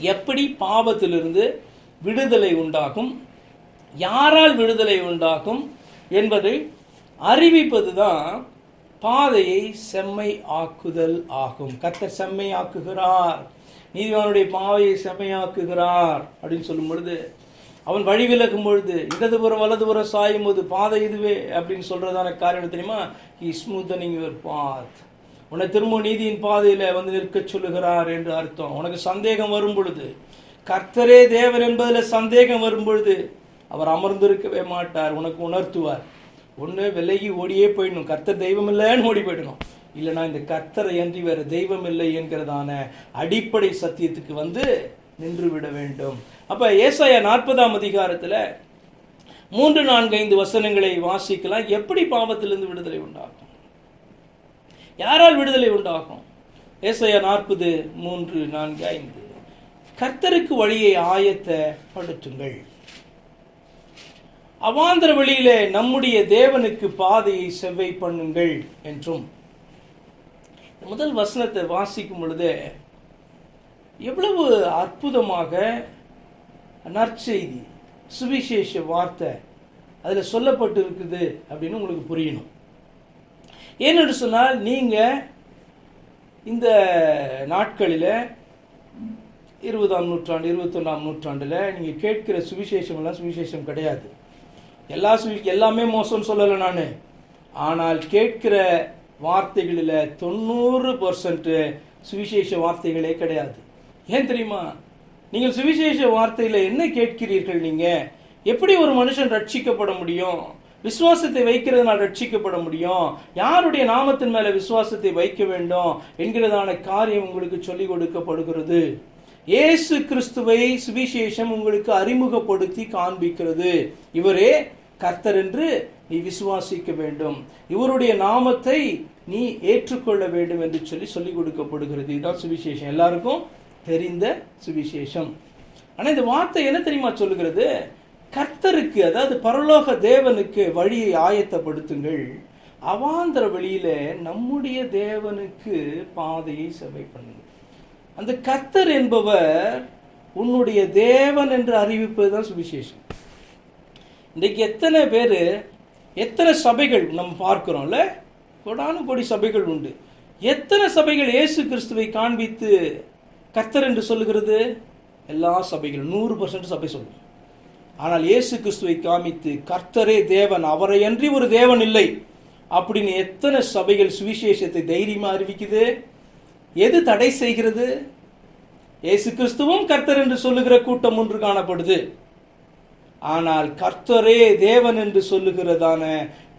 எப்படி பாவத்திலிருந்து விடுதலை உண்டாகும் யாரால் விடுதலை உண்டாகும் என்பதை அறிவிப்பது தான் பாதையை செம்மை ஆக்குதல் ஆகும். கத்தர் செம்மை ஆக்குகிறார். நீதிவானுடைய பாவையை செம்மையாக்குகிறார் அப்படின்னு சொல்லும் பொழுது அவன் வழி விலகும் பொழுது இடதுபுறம் வலதுபுறம் சாயும் போது பாதை இதுவே அப்படின்னு சொல்றதான காரியம் தெரியுமா? ஹி ஸ்மூத்தனிங் யுவர் பாத் உன்னை திரும்ப நீதியின் பாதையில் வந்து நிற்க சொல்லுகிறார் என்று அர்த்தம். உனக்கு சந்தேகம் வரும் பொழுது கர்த்தரே தேவன் என்பதில் சந்தேகம் வரும் பொழுது அவர் அமர்ந்திருக்கவே மாட்டார் உனக்கு உணர்த்துவார். ஒன்று விலகி ஓடியே போயிடணும். கர்த்தர் தெய்வம் இல்லைன்னு ஓடி போயிடணும். இல்லைனா இந்த கர்த்தரை அன்றி வேறு தெய்வம் இல்லை என்கிறதான அடிப்படை சத்தியத்துக்கு வந்து நின்று விட வேண்டும். அப்போ ஏசாய நாற்பதாம் அதிகாரத்தில் மூன்று நான்கு ஐந்து வசனங்களை வாசிக்கலாம். எப்படி பாவத்திலிருந்து விடுதலை உண்டாகும்? யாரால் விடுதலை உண்டாகும்? ஏசையா நாற்பது மூன்று நான்கு ஐந்து. கர்த்தருக்கு வழியை ஆயத்தப்படுத்துங்கள் அவாந்திர வழியிலே நம்முடைய தேவனுக்கு பாதையை செவ்வை பண்ணுங்கள் என்றும். முதல் வசனத்தை வாசிக்கும் பொழுது எவ்வளவு அற்புதமாக நற்செய்தி சுவிசேஷ வார்த்தை அதில் சொல்லப்பட்டு இருக்குது அப்படின்னு உங்களுக்கு புரியணும். ஏன்னு சொன்னால் நீங்கள் இந்த நாட்களில் இருபதாம் நூற்றாண்டு இருபத்தொன்னாம் நூற்றாண்டில் நீங்கள் கேட்கிற சுவிசேஷமெல்லாம் சுவிசேஷம் கிடையாது. எல்லா சுவி எல்லாமே மோசம்னு சொல்லலை நான். ஆனால் கேட்கிற வார்த்தைகளில் தொண்ணூறு பர்சன்ட்டு சுவிசேஷ வார்த்தைகளே கிடையாது. ஏன் தெரியுமா? நீங்கள் சுவிசேஷ வார்த்தையில் என்ன கேட்கிறீர்கள் நீங்கள் எப்படி ஒரு மனுஷன் ரட்சிக்கப்பட முடியும்? விசுவாசத்தை வைக்கிறதுனால் ரட்சிக்கப்பட முடியும். யாருடைய நாமத்தின் மேல விசுவாசத்தை வைக்க வேண்டும் என்கிறதான காரியம் உங்களுக்கு சொல்லிக் கொடுக்கப்படுகிறது. இயேசு கிறிஸ்துவை சுவிசேஷம் உங்களுக்கு அறிமுகப்படுத்தி காண்பிக்கிறது. இவரே கர்த்தர் என்று நீ விசுவாசிக்க வேண்டும். இவருடைய நாமத்தை நீ ஏற்றுக்கொள்ள வேண்டும் என்று சொல்லி சொல்லிக் கொடுக்கப்படுகிறது. இதுதான் சுவிசேஷம். எல்லாருக்கும் தெரிந்த சுவிசேஷம். ஆனால் இந்த வார்த்தை என்ன தெரியுமா சொல்லுகிறது? கர்த்தருக்கு அதாவது பரலோக தேவனுக்கு வழியை ஆயத்தப்படுத்துங்கள். அவாந்திர வழியில நம்முடைய தேவனுக்கு பாதையை செவை பண்ணுங்கள். அந்த கர்த்தர் என்பவர் உன்னுடைய தேவன் என்று அறிவிப்பது தான் சுவிசேஷம். இன்றைக்கு எத்தனை பேர் எத்தனை சபைகள் நம்ம பார்க்குறோம்ல? கொடானு கொடி சபைகள் உண்டு. எத்தனை சபைகள் இயேசு கிறிஸ்துவை காண்பித்து கர்த்தர் என்று சொல்லுகிறது? எல்லா சபைகளும் நூறு பர்சன்ட் சபை சொல்லும் ஆனால் இயேசு கிறிஸ்துவை காமித்து கர்த்தரே தேவன் அவரை அன்றி ஒரு தேவன் இல்லை. அப்படின்னு எத்தனை சபைகள் சுவிசேஷத்தை தைரியமாக அறிவிக்குது? எது தடை செய்கிறது? இயேசு கிறிஸ்துவும் கர்த்தர் என்று சொல்லுகிற கூட்டம் ஒன்று காணப்படுது. ஆனால் கர்த்தரே தேவன் என்று சொல்லுகிறதான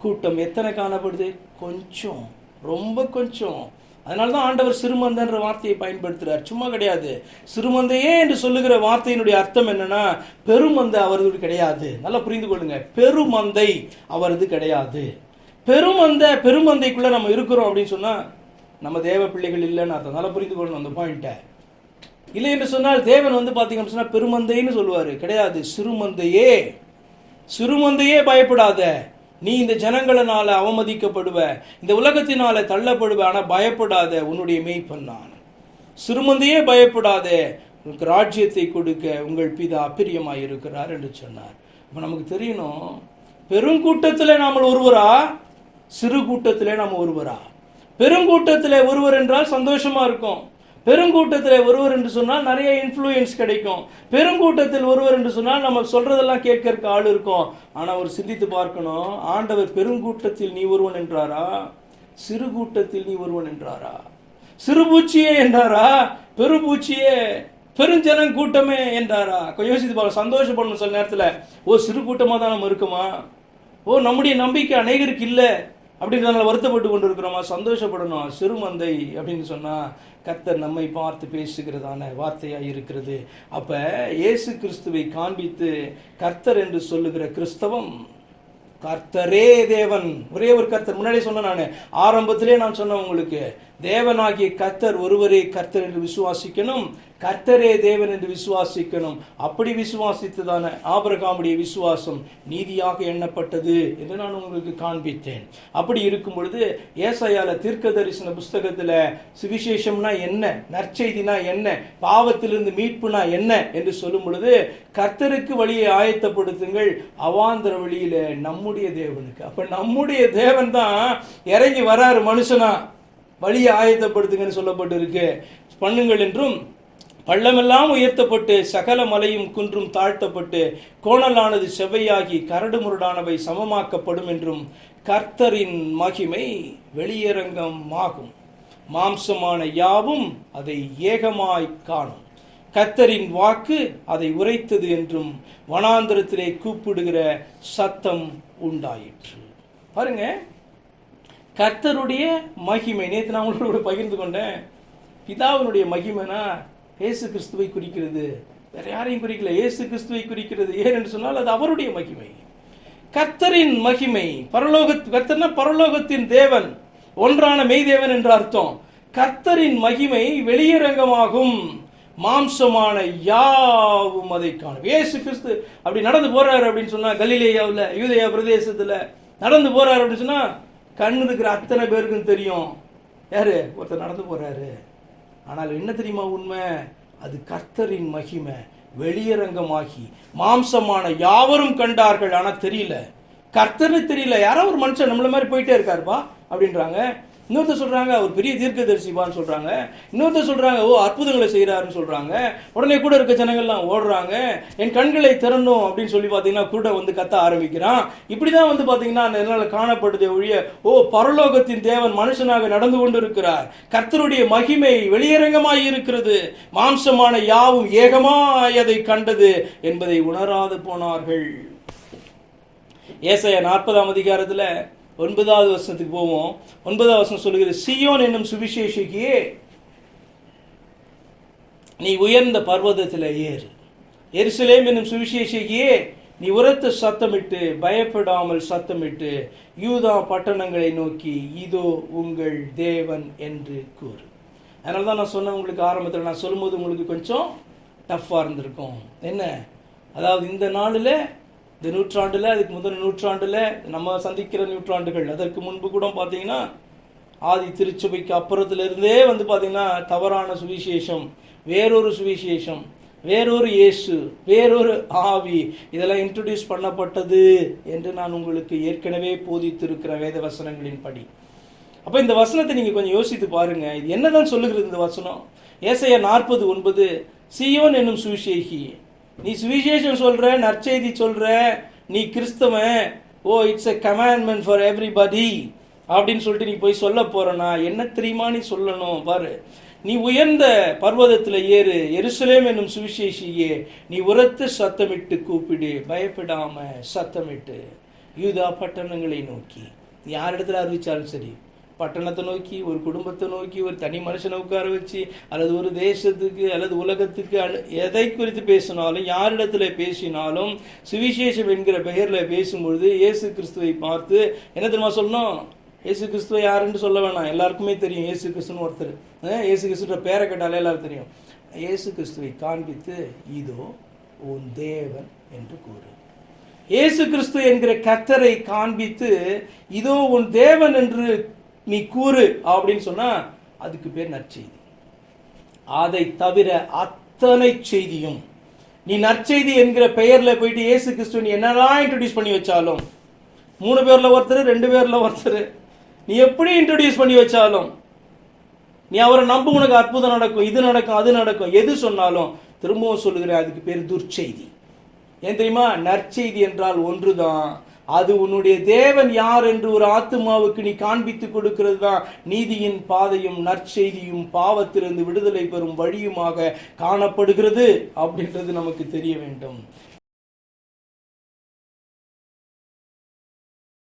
கூட்டம் எத்தனை காணப்படுது? கொஞ்சம் ரொம்ப கொஞ்சம். அதனால தான் ஆண்டவர் சிறுமந்தன்ற வார்த்தையை பயன்படுத்துகிறார் சும்மா கிடையாது. சிறுமந்தையே என்று சொல்லுகிற வார்த்தையினுடைய அர்த்தம் என்னன்னா பெருமந்தை அவரது கிடையாது. நல்லா புரிந்து கொள்ளுங்க. பெருமந்தை அவரது கிடையாது. பெருமந்த பெருமந்தைக்குள்ள நம்ம இருக்கிறோம் அப்படின்னு சொன்னால் நம்ம தேவ பிள்ளைகள் இல்லைன்னு அர்த்தம். நல்லா புரிந்து கொள்ளணும் அந்த பாயிண்ட்டை இல்லை என்று சொன்னால் தேவன் வந்து பார்த்தீங்கன்னு சொன்னால் பெருமந்தைன்னு சொல்லுவார். கிடையாது. சிறுமந்தையே. சிறுமந்தையே பயப்படாத. நீ இந்த ஜனங்களினால அவமதிக்கப்படுவ இந்த உலகத்தினால தள்ளப்படுவ ஆனால் பயப்படாத உன்னுடைய மெய்ப்பன் நான் சிறுமந்தையே பயப்படாதே உனக்கு ராஜ்யத்தை கொடுக்க உங்கள் பிதா அப்பிரியமாக இருக்கிறார் என்று சொன்னார். இப்போ நமக்கு தெரியணும் பெருங்கூட்டத்தில் நாம் ஒருவரா? சிறு கூட்டத்திலே நாம் ஒருவரா? பெருங்கூட்டத்தில் ஒருவர் என்றால் சந்தோஷமாக இருக்கும். பெருங்கூட்டத்தில் ஒருவர் என்று சொன்னால் நிறைய இன்ஃப்ளூயன்ஸ் கிடைக்கும். பெருங்கூட்டத்தில் ஒருவர் என்று சொன்னால் நம்ம சொல்றதெல்லாம் கேட்கறக்கு ஆள் இருக்கும். ஆனால் ஒரு சிந்தித்து பார்க்கணும். ஆண்டவர் பெருங்கூட்டத்தில் நீ ஒருவன் என்றாரா? சிறு கூட்டத்தில் நீ ஒருவன் என்றாரா? சிறுபூச்சியே என்றாரா? பெருபூச்சியே பெருஞ்சனம் கூட்டமே என்றாரா? கொஞ்சம் யோசித்து பார்க்க சந்தோஷப்படணும் சில நேரத்தில். ஓ சிறு கூட்டமாக தான் நம்ம இருக்குமா? ஓ நம்முடைய நம்பிக்கை அநேகருக்கு இல்லை. அப்படின்றதுனால வருத்தப்பட்டு கொண்டு இருக்கிறோமா சந்தோஷப்படணும்? சிறுமந்தை அப்படின்னு சொன்னால் கர்த்தர் நம்மை பார்த்து பேசுகிறதான வார்த்தையாக இருக்கிறது. அப்போ இயேசு கிறிஸ்துவை காண்பித்து கர்த்தர் என்று சொல்லுகிற கிறிஸ்தவம் கர்த்தரே தேவன். ஒரே ஒரு கர்த்தர். முன்னாடியே சொன்னேன் நான். ஆரம்பத்திலே நான் சொன்னேன் உங்களுக்கு தேவனாகிய கர்த்தர் ஒருவரே கர்த்தர் என்று விசுவாசிக்கணும். கர்த்தரே தேவன் என்று விசுவாசிக்கணும். அப்படி விசுவாசித்ததான ஆபரகாமுடைய விசுவாசம் நீதியாக எண்ணப்பட்டது என்று நான் உங்களுக்கு காண்பித்தேன். அப்படி இருக்கும் பொழுது ஏசையால தீர்க்க தரிசன புஸ்தகத்துல சுவிசேஷம்னா என்ன? நற்செய்தினா என்ன? பாவத்திலிருந்து மீட்புனா என்ன? என்று சொல்லும் பொழுது கர்த்தருக்கு வழியை ஆயத்தப்படுத்துங்கள். அவாந்திர வழியில நம்முடைய தேவனுக்கு. அப்ப நம்முடைய தேவன் தான் இறங்கி வராரு மனுஷனா. வழியை ஆயத்தப்படுத்துங்கன்னு சொல்லப்பட்டு இருக்கு பண்ணுங்கள் என்றும் பள்ளமெல்லாம் உயர்த்தப்பட்டு சகல மலையும் குன்றும் தாழ்த்தப்பட்டு கோணலானது செவ்வையாகி கரடு முரடானவை சமமாக்கப்படும் என்றும் கர்த்தரின் மகிமை வெளியரங்கமாகும். மாம்சமான யாவும் அதை ஏகமாய் காணும். கர்த்தரின் வாக்கு அதை உரைத்தது என்றும் வனாந்திரத்திலே கூப்பிடுகிற சத்தம் உண்டாயிற்று. பாருங்க கர்த்தருடைய மகிமை. நேற்று நான் உங்களோட கூட பகிர்ந்து கொண்டேன். பிதாவினுடைய மகிமைனா இயேசு கிறிஸ்துவை குறிக்கிறது. வேற யாரையும் குறிக்கல. இயேசு கிறிஸ்துவை குறிக்கிறது. ஏன் என்று சொன்னால் அது அவருடைய மகிமை. கர்த்தரின் மகிமை. பரலோக கர்த்தர்னா பரலோகத்தின் தேவன். ஒன்றான மெய்தேவன் என்ற அர்த்தம். கர்த்தரின் மகிமை வெளியரங்கமாகும். மாம்சமான யாவும் அதை காணும். ஏசு கிறிஸ்து அப்படி நடந்து போறாரு அப்படின்னு சொன்னா கலிலேயாவில் யூதயா பிரதேசத்தில் நடந்து போறாரு அப்படின்னு சொன்னா கண்ணு இருக்கிற அத்தனை பேருக்கும் தெரியும். யாரு? ஒருத்தர் நடந்து போறாரு. ஆனால் என்ன தெரியுமா உண்மை? அது கர்த்தரின் மகிமை. வெளியரங்கமாகி மாம்சமான யாவரும் கண்டார்கள். ஆனால் தெரியல. கர்த்தர்னு தெரியல. யாரோ ஒரு மனுஷன் நம்மள மாதிரி போயிட்டே இருக்காருப்பா அப்படின்றாங்க. இன்னொருத்தர் சொல்றாங்க அவர் பெரிய தீர்க்கதரிசிப்பான்னு சொல்றாங்க. இன்னொருத்தர் சொல்றாங்க ஓ அற்புதங்களை செய்கிறாருன்னு சொல்றாங்க. உடனே கூட இருக்க ஜனங்கள்லாம் ஓடுறாங்க. என் கண்களை திறணும் அப்படின்னு சொல்லி பார்த்தீங்கன்னா கூட வந்து கத்த ஆரம்பிக்கிறான். இப்படிதான் வந்து பார்த்தீங்கன்னா அந்த நிலையில் காணப்படுதே ஒழிய ஓ பரலோகத்தின் தேவன் மனுஷனாக நடந்து கொண்டு இருக்கிறார் கர்த்தருடைய மகிமை வெளியரங்கமாய் இருக்கிறது. மாம்சமான யாவும் ஏகமாய் அதை கண்டது என்பதை உணராது போனார்கள். ஏசைய நாற்பதாம் அதிகாரத்தில் ஒன்பதாவது வருஷத்துக்கு போவோம். ஒன்பதாவது வருஷம் சொல்லுகிறது சியோன் என்னும் சுவிசேஷியே நீ உயர்ந்த பர்வதத்தில் ஏறு. எருசலேம் என்னும் சுவிசேஷியே நீ உரத்த சத்தமிட்டு பயப்படாமல் சத்தமிட்டு யூதா பட்டணங்களை நோக்கி இதோ உங்கள் தேவன் என்று கூறு. அதனால தான் நான் சொன்ன உங்களுக்கு ஆரம்பத்தில் நான் சொல்லும்போது உங்களுக்கு கொஞ்சம் டஃப்பாக இருந்திருக்கும். என்ன? அதாவது இந்த நாளில் இந்த நூற்றாண்டில் அதுக்கு முதல் நூற்றாண்டில் நம்ம சந்திக்கிற நூற்றாண்டுகள். அதற்கு முன்பு கூட பார்த்தீங்கன்னா ஆதி திருச்சபைக்கு அப்புறத்திலிருந்தே வந்து பார்த்தீங்கன்னா தவறான சுவிசேஷம் வேறொரு சுவிசேஷம் வேறொரு இயேசு வேறொரு ஆவி இதெல்லாம் இன்ட்ரடியூஸ் பண்ணப்பட்டது என்று நான் உங்களுக்கு ஏற்கனவே போதித்திருக்கிற வேத வசனங்களின் படி அப்போ இந்த வசனத்தை நீங்கள் கொஞ்சம் யோசித்து பாருங்கள் இது என்னதான் சொல்லுகிறது இந்த வசனம்? ஏசையா நாற்பது ஒன்பது சியோன் என்னும் சுவிசேகி நீ சுவிசேஷம் சொல்கிற நற்செய்தி சொல்கிற நீ கிறிஸ்தவன் ஓ it's a commandment for everybody அப்படின்னு சொல்லிட்டு நீ போய் சொல்ல போகிறனா என்ன தெரியுமா நீ சொல்லணும்? பாரு. நீ உயர்ந்த பர்வதத்தில் ஏறு எருசலேம் என்னும் சுவிசேஷியே நீ உரத்து சத்தமிட்டு கூப்பிடு பயப்படாம சத்தமிட்டு யூதா பட்டணங்களை நோக்கி. நீ யார் இடத்துல அறிவிச்சாலும் சரி. பட்டணத்தை நோக்கி ஒரு குடும்பத்தை நோக்கி ஒரு தனி மனுஷனை உட்கார வச்சு அல்லது ஒரு தேசத்துக்கு அல்லது உலகத்துக்கு அனு- எதை குறித்து பேசினாலும் யாரிடத்துல பேசினாலும் சுவிசேஷம் என்கிற பெயரில் பேசும்பொழுது இயேசு கிறிஸ்துவை பார்த்து என்ன தெரியுமா சொல்லணும்? இயேசு கிறிஸ்துவை யாருன்னு சொல்ல வேணாம். எல்லாருக்குமே தெரியும் இயேசு கிறிஸ்துன்னு ஒருத்தர். அஹ் இயேசு கிறிஸ்துன்ற பேரை கேட்டாலே எல்லாரும் தெரியும். இயேசு கிறிஸ்துவை காண்பித்து இதோ உன் தேவன் என்று கூறு. இயேசு கிறிஸ்து என்கிற கத்தரை காண்பித்து இதோ உன் தேவன் என்று நீ கூறு அப்படின்னு சொன்னா அதுக்கு பேர் நற்செய்தி. அதை தவிர அத்தனை செய்தியும். நீ நற்செய்தி என்கிற பெயர்ல போயிட்டு இயேசு கிறிஸ்து நீ என்னதான் இன்ட்ரடியூஸ் பண்ணி வச்சாலும்? மூணு பேர்ல ஒருத்தர் ரெண்டு பேர்ல ஒருத்தர். நீ எப்படி இன்ட்ரடியூஸ் பண்ணி வச்சாலும்? நீ அவரை நம்ப உனக்கு அற்புதம் நடக்கும் இது நடக்கும் அது நடக்கும். எது சொன்னாலும் திரும்பவும் சொல்லுகிறேன் அதுக்கு பேர் துர்ச்செய்தி. ஏன் தெரியுமா? நற்செய்தி என்றால் ஒன்றுதான். அது உன்னுடைய தேவன் யார் என்று ஒரு ஆத்துமாவுக்கு நீ காண்பித்து கொடுக்கிறது தான் நீதியின் பாதையும் நற்செய்தியும் பாவத்திலிருந்து விடுதலை பெறும் வழியுமாக காணப்படுகிறது அப்படின்றது நமக்கு தெரிய வேண்டும்.